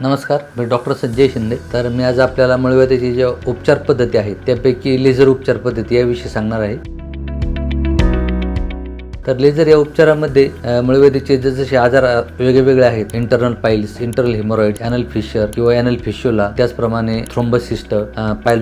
नमस्कार मी डॉक्टर संजय शिंदे. तर मी आज आपल्याला मळव्याधीची ज्या उपचार पद्धती आहेत त्यापैकी लेझर उपचार पद्धती याविषयी सांगणार आहे. तर लेझर या उपचारामध्ये मळवेदीचे जसे आजार वेगवेगळे आहेत. Internal piles internal hemorrhoid anal fissure किंवा अॅनल फिशोला त्याचप्रमाणे थ्रोम्बसिस्ट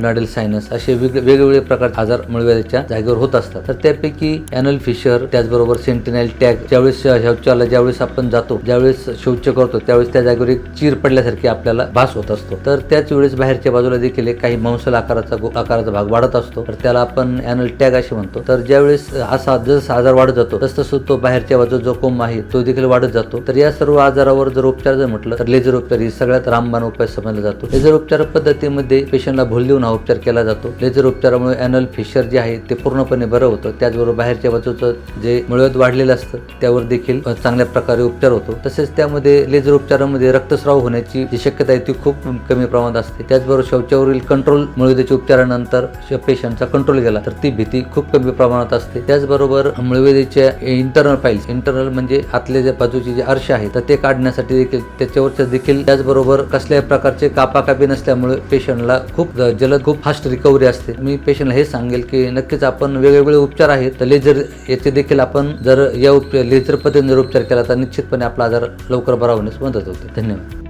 मॅडल सायनस असे वेगवेगळे प्रकारचे आजार मळव्याधीच्या जागेवर होत असतात. तर त्यापैकी अॅनल फिशर त्याचबरोबर सेंटिनल टॅग ज्यावेळेस शौचाला ज्यावेळेस आपण जातो ज्यावेळेस शौच करतो त्यावेळेस त्या जागेवर एक चीर पडल्यासारखी आपल्याला भास होत असतो. तर त्याच वेळेस बाहेरच्या बाजूला देखील एक काही मांसल आकाराचा आकाराचा भाग वाढत असतो. तर त्याला आपण अॅनल टॅग असे म्हणतो. तर ज्यावेळेस असा जसा आजार वाढत जातो तस तसं तो बाहेरच्या बाजूचा जो कोंब आहे तो देखील वाढत जातो. तर या सर्व आजारावर जर उपचार जर म्हटलं तर लेझर उपचार ही सगळ्यात रामबाण उपाय समजला जातो. लेझर उपचार पद्धतीमध्ये पेशंटला भूल देऊन हा उपचार केला जातो. लेझर उपचारामुळे अॅनल फिशर जे आहे ते पूर्णपणे बरं होतं. त्याचबरोबर बाहेरच्या बाजूचं जे मुळव्याध वाढलेलं असतं त्यावर देखील चांगल्या प्रकारे उपचार होतो. तसेच त्यामध्ये लेझर उपचारामध्ये रक्तस्राव होण्याची जी शक्यता आहे ती खूप कमी प्रमाणात असते. त्याचबरोबर शौचावरील कंट्रोल मुळव्याधीच्या उपचारानंतर पेशंटचा कंट्रोल गेला तर ती भीती खूप कमी प्रमाणात असते. त्याचबरोबर मुळव्याधीच्या इंटरनल फाईल्स इंटरनल म्हणजे आतल्या ज्या बाजूचे जे अर्श आहे तर ते काढण्यासाठी देखील त्याच्यावरचं देखील त्याचबरोबर कसल्याही प्रकारचे कापाकापी नसल्यामुळे पेशंटला खूप जलद खूप फास्ट रिकव्हरी असते. मी पेशंटला हे सांगेल की नक्कीच आपण वेगवेगळे उपचार आहेत तर लेझर याचे देखील आपण जर या उप लेझर पद्धतीने जर उपचार केला तर निश्चितपणे आपला आजार लवकर बरा होण्यास मदत होते. धन्यवाद.